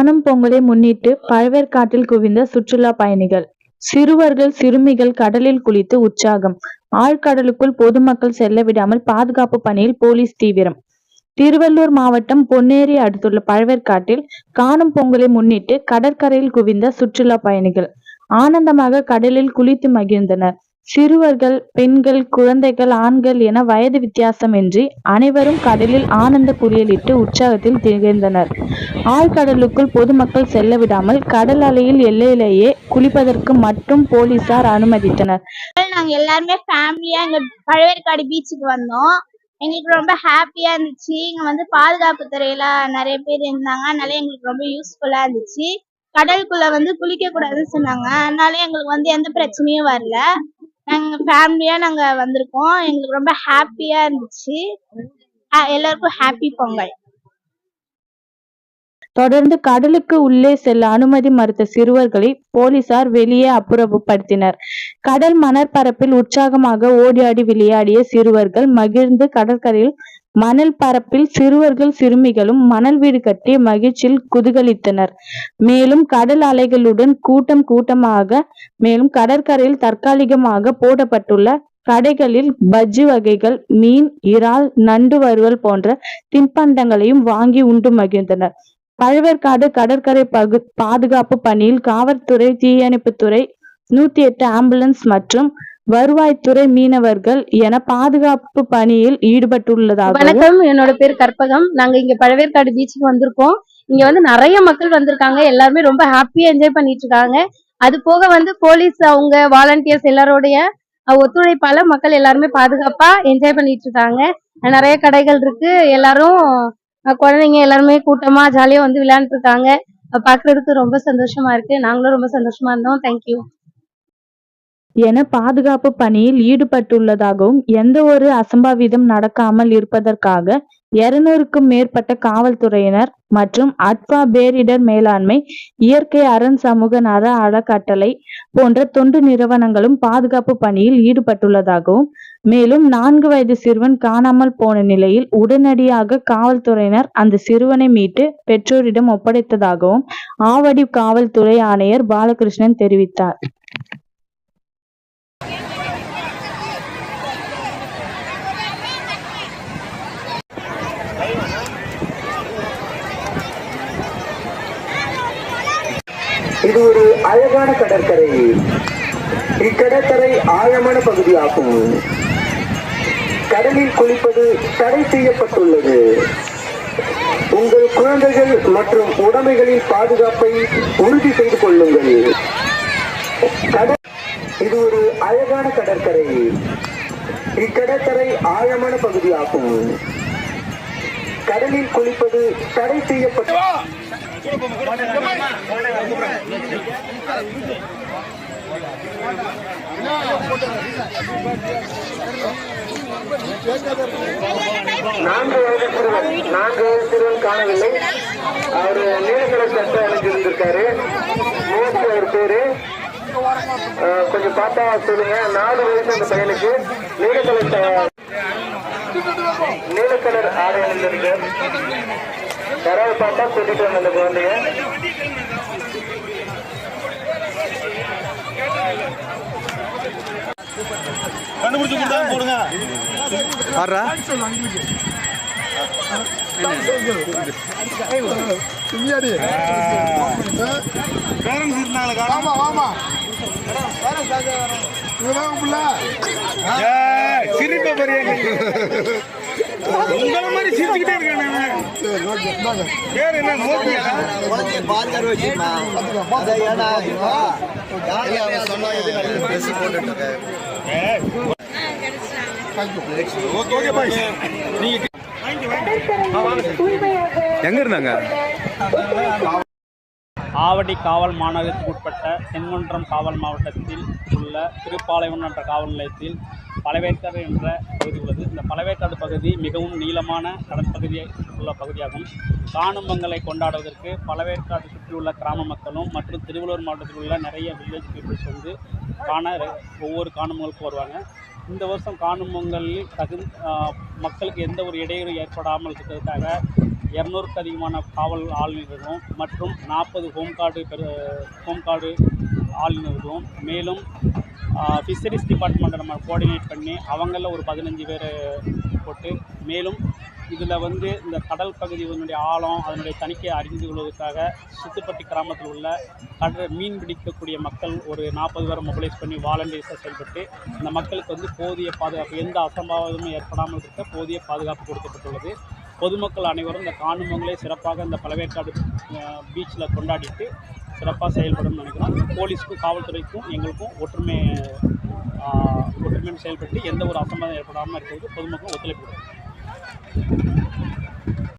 காணும் பொங்கலை முன்னிட்டு பழவேற்காட்டில் குவிந்த சுற்றுலா பயணிகள். சிறுவர்கள் சிறுமிகள் கடலில் குளித்து உற்சாகம். ஆழ்கடலுக்குள் பொதுமக்கள் செல்ல விடாமல் பாதுகாப்பு பணியில் போலீஸ் தீவிரம். திருவள்ளூர் மாவட்டம் பொன்னேரி அடுத்துள்ள பழவேற்காட்டில் காணும் பொங்கலை முன்னிட்டு கடற்கரையில் குவிந்த சுற்றுலா பயணிகள். ஆனந்தமாக கடலில் குளித்து மகிழ்ந்தனர். சிறுவர்கள் பெண்கள் குழந்தைகள் ஆண்கள் என வயது வித்தியாசமின்றி அனைவரும் கடலில் ஆனந்த குளியலிட்டு உற்சாகத்தில் திகழ்ந்தனர். ஆழ்கடலுக்குள் பொதுமக்கள் செல்ல விடாமல் கடல் அலையில் எல்லையிலேயே குளிப்பதற்கு மட்டும் போலீசார் அனுமதித்தனர். நாங்க எல்லாருமே ஃபேமிலியா இங்க பழவேற்காடு பீச்சுக்கு வந்தோம். எங்களுக்கு ரொம்ப ஹாப்பியா இருந்துச்சு. இங்க வந்து பாதுகாப்பு துறையில நிறைய பேர் இருந்தாங்க. அதனால எங்களுக்கு ரொம்ப யூஸ்ஃபுல்லா இருந்துச்சு. கடலுக்குள்ள வந்து குளிக்க கூடாதுன்னு சொன்னாங்க. அதனால எங்களுக்கு வந்து எந்த பிரச்சனையும் வரல. நாங்க ஃபேமிலியா நாங்க வந்திருக்கோம். எங்களுக்கு ரொம்ப ஹாப்பியா இருந்துச்சு. எல்லாருக்கும் ஹாப்பி பொங்கல். தொடர்ந்து கடலுக்கு உள்ளே செல்ல அனுமதி மறுத்த சிறுவர்களை போலீசார் வெளியே அப்புறப்படுத்தினர். கடல் மணற்பரப்பில் உற்சாகமாக ஓடியாடி விளையாடிய சிறுவர்கள் மகிழ்ந்து கடற்கரையில் மணல் பரப்பில் சிறுவர்கள் சிறுமிகளும் மணல் வீடு கட்டி மகிழ்ச்சியில் குதூகலித்தனர். மேலும் கடல் அலைகளுடன் கூட்டம் கூட்டமாக மேலும் கடற்கரையில் தற்காலிகமாக போடப்பட்டுள்ள கடைகளில் பஜ்ஜி வகைகள் மீன் இறால் நண்டு வறுவல் போன்ற தின்பண்டங்களையும் வாங்கி உண்டு மகிழ்ந்தனர். பழுவேற்காடு கடற்கரை பகு பாதுகாப்பு பணியில் காவல்துறை தீயணைப்புத்துறை நூத்தி எட்டு ஆம்புலன்ஸ் மற்றும் வருவாய்த்துறை மீனவர்கள் என பாதுகாப்பு பணியில் ஈடுபட்டுள்ளதாக. வணக்கம் என்னோட பேர் கற்பகம். நாங்க இங்க பழவேற்காடு பீச்சுக்கு வந்திருக்கோம். இங்க வந்து நிறைய மக்கள் வந்திருக்காங்க. எல்லாருமே ரொம்ப ஹாப்பியா என்ஜாய் பண்ணிட்டு இருக்காங்க அது போக வந்து போலீஸ் அவங்க வாலண்டியர்ஸ் எல்லாரோடைய ஒத்துழைப்பால மக்கள் எல்லாருமே பாதுகாப்பா என்ஜாய் பண்ணிட்டு இருக்காங்க நிறைய கடைகள் இருக்கு. எல்லாரும் குழந்தைங்க எல்லாருமே கூட்டமா ஜாலியா வந்து விளையாண்டுட்டு இருக்காங்க பாக்குறதுக்கு ரொம்ப சந்தோஷமா இருக்கு. நாங்களும் ரொம்ப சந்தோஷமா இருந்தோம். தேங்க்யூ என பாதுகாப்பு பணியில் ஈடுபட்டுள்ளதாகவும் எந்த ஒரு அசம்பாவிதம் நடக்காமல் இருப்பதற்காக இருநூறுக்கும் மேற்பட்ட காவல்துறையினர் மற்றும் அட்வா பேரிடர் மேலாண்மை இயற்கை அரண் சமூக நல அறக்கட்டளை போன்ற தொண்டு நிறுவனங்களும் பாதுகாப்பு பணியில் ஈடுபட்டுள்ளதாகவும் மேலும் நான்கு வயது சிறுவன் காணாமல் போன நிலையில் உடனடியாக காவல்துறையினர் அந்த சிறுவனை மீட்டு பெற்றோரிடம் ஒப்படைத்ததாகவும் ஆவடி காவல்துறை ஆணையர் பாலகிருஷ்ணன் தெரிவித்தார். இது ஒரு அழகான கடற்கரை. இக்கடற்கரை ஆழமான பகுதியாகும். கடலில் குளிப்பது தடை செய்யப்பட்டுள்ளது. உங்கள் குழந்தைகள் மற்றும் உடைமைகளின் பாதுகாப்பை உறுதி செய்து கொள்ளுங்கள். இது ஒரு அழகான கடற்கரை. இக்கடற்கரை ஆழமான பகுதியாகும். கடலில் குளிப்பது தடை செய்யப்பட்டு நான்கு வயது சிறுவன் நான்கு வயது சிறுவன் காணவில்லை. அவரு நீலக்கலர் சட்டை அணிஞ்சிருந்திருக்காரு. மோஸ்ட் அவர் பேரு. கொஞ்சம் பார்த்தா சொல்லுங்க. நாலு வயசு அந்த பையனுக்கு நீலக்கலர் ச- நீலக்கலர் ஆடை அணிந்திருக்கு. யாராவது பார்த்தா கூட்டிட்டு வந்த அந்த குழந்தைய கண்டுபிடிச்சு கொடுத்தா போடுங்க. ஆறா? பேரண்ட்ஸ் இருந்தாங்களா ஆமா ஆமா சிரிப்ப பெரிய உங்களை மாதிரி சிரிச்சுக்கிட்டே இருக்கானே. பேர் என்ன? மோதியா குழந்தைய வச்சுமா அதை ஏன்னா எங்க இருந்தாங்க? ஆவடி காவல் மாநகரத்துக்கு உட்பட்ட செங்குன்றம் காவல் மாவட்டத்தில் உள்ள திருப்பாலைவனம் என்ற காவல் நிலையத்தில் பழவேற்காடு என்ற பகுதி உள்ளது. இந்த பழவேற்காடு பகுதி மிகவும் நீளமான கடற்பகுதியை உள்ள பகுதியாகும். காணும் பொங்கலை கொண்டாடுவதற்கு பழவேற்காடு சுற்றியுள்ள கிராம மக்களும் மற்றும் திருவள்ளூர் மாவட்டத்தில் உள்ள நிறைய வில்லேஜ் பீப்புள்ஸ் வந்து காண ஒவ்வொரு காணும் பொங்கலுக்கும் வருவாங்க. இந்த வருஷம் காணும் பொங்கலில் தகுந்த மக்களுக்கு எந்த ஒரு இடையூறு ஏற்படாமல் இருக்கிறதுக்காக இரநூறுக்கு அதிகமான காவல் ஆளுநர்களும் மற்றும் நாற்பது ஹோம் கார்டு பெரு ஹோம்கார்டு ஆளுநர்களும் மேலும் ஃபிஷரிஸ் டிபார்ட்மெண்ட்டை நம்ம கோஆர்டினேட் பண்ணி அவங்களில் ஒரு பதினஞ்சு பேர் போட்டு மேலும் இதில் வந்து இந்த கடல் பகுதி பகுதியினுடைய ஆழம் அதனுடைய தணிக்கையை அறிந்து கொள்வதற்காக சுத்துப்பட்டி கிராமத்தில் உள்ள கடல் மீன் பிடிக்கக்கூடிய மக்கள் ஒரு நாற்பது பேரை மொபைலைஸ் பண்ணி வாலண்டியர்ஸாக செயல்பட்டு இந்த மக்களுக்கு வந்து போதிய பாதுகாப்பு எந்த அசம்பாவிதமும் ஏற்படாமல் இருக்க போதிய பாதுகாப்பு கொடுக்கப்பட்டுள்ளது. பொதுமக்கள் அனைவரும் இந்த காணும் சிறப்பாக இந்த பழவேற்காடு பீச்சில் கொண்டாடிட்டு சிறப்பாக செயல்படும் நினைக்கிறோம். போலீஸ்க்கும் காவல்துறைக்கும் எங்களுக்கும் ஒற்றுமை ஆஹ், ஒற்றுமையுடன் செயல்பட்டு எந்த ஒரு அசம்பாதம் ஏற்படாமல் இருக்கிறது பொதுமக்கள் ஒத்துழைப்பு